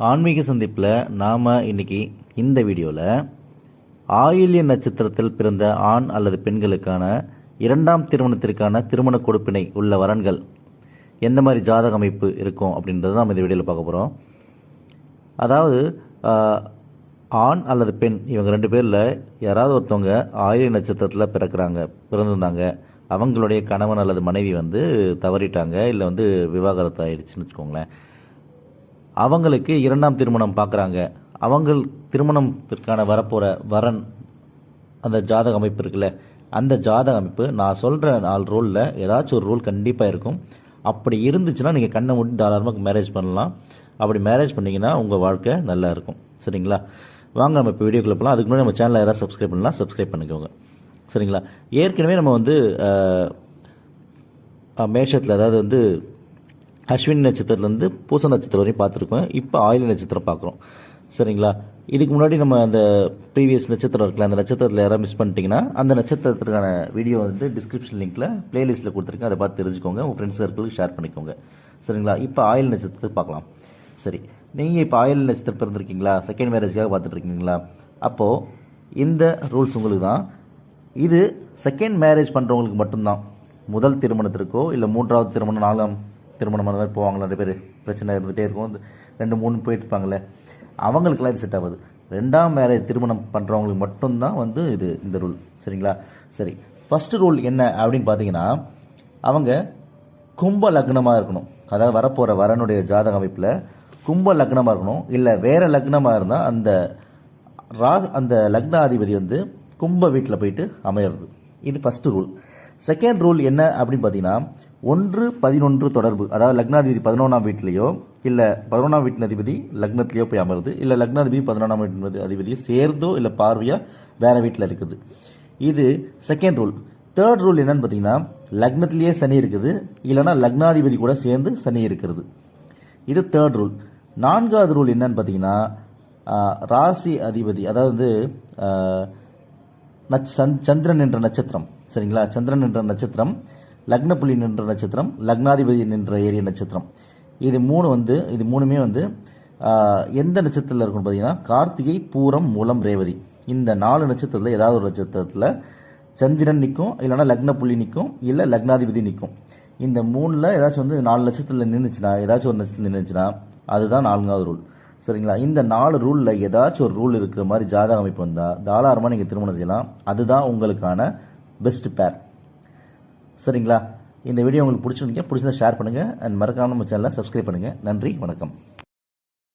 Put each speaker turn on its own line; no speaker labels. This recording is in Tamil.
ஆன்மீக சந்திப்பில் நாம் இன்னைக்கு இந்த வீடியோவில் ஆயில்ய நட்சத்திரத்தில் பிறந்த ஆண் அல்லது பெண்களுக்கான இரண்டாம் திருமணத்திற்கான திருமண கொடுப்பினை உள்ள வரன்கள் எந்த மாதிரி ஜாதக அமைப்பு இருக்கும் அப்படின்றத நம்ம இந்த வீடியோவில் பார்க்க போகிறோம் அதாவது ஆண் அல்லது பெண் இவங்க ரெண்டு பேரில் யாராவது ஒருத்தவங்க ஆயில்ய நட்சத்திரத்தில் பிறக்கிறாங்க பிறந்திருந்தாங்க அவங்களுடைய கணவன் அல்லது மனைவி வந்து தவறிட்டாங்க இல்லை வந்து விவாகரத்து ஆயிடுச்சுன்னு வச்சுக்கோங்களேன். அவங்களுக்கு இரண்டாம் திருமணம் பார்க்குறாங்க. அவங்க திருமணத்திற்கான வரப்போகிற வரன் அந்த ஜாதக அமைப்பு இருக்குல்ல அந்த ஜாதக அமைப்பு நான் சொல்கிற நாலு ரூலில் ஏதாச்சும் ஒரு ரூல் கண்டிப்பாக இருக்கும். அப்படி இருந்துச்சுன்னா நீங்கள் கண்ணை மூடி தாராளமாக மேரேஜ் பண்ணலாம். அப்படி மேரேஜ் பண்ணிங்கன்னா உங்கள் வாழ்க்கை நல்லா இருக்கும். சரிங்களா? வாங்க நம்ம இப்போ வீடியோக்குள்ள போகலாம் அதுக்கு முன்னாடி நம்ம சேனலை யாராவது சப்ஸ்கிரைப் பண்ணலாம் சப்ஸ்கிரைப் பண்ணிக்கோங்க. சரிங்களா? ஏற்கனவே நம்ம வந்து மேஷத்தில் அதாவது வந்து அஸ்வினி நட்சத்திரத்துலேருந்து பூச நட்சத்திரம் வரையும் பார்த்துருக்கோம். இப்போ ஆயில் நட்சத்திரம் பார்க்குறோம். சரிங்களா? இதுக்கு முன்னாடி நம்ம அந்த ப்ரீவியஸ் நட்சத்திரம் இருக்குல்ல அந்த நட்சத்திரத்தில் யாராவது மிஸ் பண்ணிட்டீங்கன்னா அந்த நட்சத்திரத்துக்கான வீடியோ வந்து டிஸ்கிரிப்ஷன் லிங்க்கில் ப்ளேலிஸ்ட்டில் கொடுத்துருக்கேன். அதை பார்த்து தெரிஞ்சுக்கோங்க. உங்கள் ஃப்ரெண்ட்ஸ் சர்க்கிளுக்கு ஷேர் பண்ணிக்கோங்க. சரிங்களா? இப்போ ஆயில் நட்சத்திரத்துக்கு பார்க்கலாம். சரி. நீங்கள் இப்போ ஆயில் நட்சத்திரம் பிறந்திருக்கீங்களா? செகண்ட் மேரேஜ்க்காக பார்த்துட்டு இருக்கீங்களா அப்போது இந்த ரூல்ஸ் உங்களுக்கு தான். இது செகண்ட் மேரேஜ் பண்ணுறவங்களுக்கு மட்டும்தான். முதல் திருமணத்திற்கோ இல்லை மூன்றாவது திருமணம் நாலாம் திருமணம் அந்த மாதிரி போவாங்களா நிறைய பேர் பிரச்சனை இருந்துகிட்டே இருக்கும். ரெண்டு மூணு போயிட்டு அவங்களுக்குலாம் அவங்களுக்கெல்லாம் இது செட் ஆகுது. ரெண்டாம் மேரேஜ் திருமணம் பண்ணுறவங்களுக்கு மட்டும்தான் வந்து இது இந்த ரூல் சரிங்களா? சரி. ஃபஸ்ட்டு ரூல் என்ன அப்படின்னு பார்த்தீங்கன்னா அவங்க கும்ப லக்னமாக இருக்கணும். அதாவது வரப்போகிற வரனுடைய ஜாதக அமைப்பில் கும்ப லக்னமாக இருக்கணும். இல்லை வேறு லக்னமாக இருந்தால் அந்த ரா அந்த லக்னாதிபதி வந்து கும்ப வீட்டில் போயிட்டு அமையிறது. இது ஃபஸ்ட்டு ரூல் செகண்ட் ரூல் என்ன அப்படின்னு பார்த்தீங்கன்னா ஒன்று பதினொன்று தொடர்பு. அதாவது லக்னாதிபதி பதினொன்றாம் வீட்லேயோ இல்லை பதினொன்றாம் வீட்டின் அதிபதி லக்னத்திலேயோ போய் அமருது இல்லை லக்னாதிபதி பதினொன்றாம் வீட்டின் அதிபதியோ சேர்ந்தோ இல்லை பார்வையாக வேறு வீட்டில் இருக்குது. இது செகண்ட் ரூல் தேர்ட் ரூல் என்னன்னு பார்த்தீங்கன்னா லக்னத்திலேயே சனி இருக்குது இல்லைன்னா லக்னாதிபதி கூட சேர்ந்து சனி இருக்கிறது. இது தேர்ட் ரூல் நான்காவது ரூல் என்னன்னு பார்த்தீங்கன்னா ராசி அதிபதி அதாவது நட்ச- சந்- சந்திரன் என்ற நட்சத்திரம். சரிங்களா? சந்திரன் என்ற நட்சத்திரம் லக்னப்புள்ளி நின்ற நட்சத்திரம் லக்னாதிபதி நின்ற ஏரிய நட்சத்திரம். இது மூணு வந்து இது மூணுமே வந்து எந்த நட்சத்திரத்தில் இருக்கும்னு பார்த்தீங்கன்னா கார்த்திகை பூரம் மூலம் ரேவதி. இந்த நாலு நட்சத்திரத்தில் ஏதாவது ஒரு நட்சத்திரத்தில் சந்திரன் நிற்கும் இல்லைன்னா லக்ன புள்ளி நிற்கும் இல்லை லக்னாதிபதி நிற்கும் இந்த மூணில் ஏதாச்சும் வந்து நாலு நட்சத்திரத்தில் நின்றுச்சுன்னா ஏதாச்சும் ஒரு நட்சத்திரம் நின்றுச்சுன்னா அதுதான் நான்காவது ரூல் சரிங்களா? இந்த நாலு ரூலில் ஏதாச்சும் ஒரு ரூல் இருக்கிற மாதிரி ஜாதக அமைப்பு வந்தால் தாராளமாக நீங்கள் திருமணம் செய்யலாம். அதுதான் உங்களுக்கான பெஸ்ட் பேர் சரிங்களா? இந்த வீடியோ உங்களுக்கு பிடிச்சிருந்தீங்க பிடிச்சிருந்தா ஷேர் பண்ணுங்கள் அண்ட் மறக்காமல் நம்ம சேனலை சப்ஸ்கிரைப் பண்ணுங்கள் நன்றி வணக்கம்.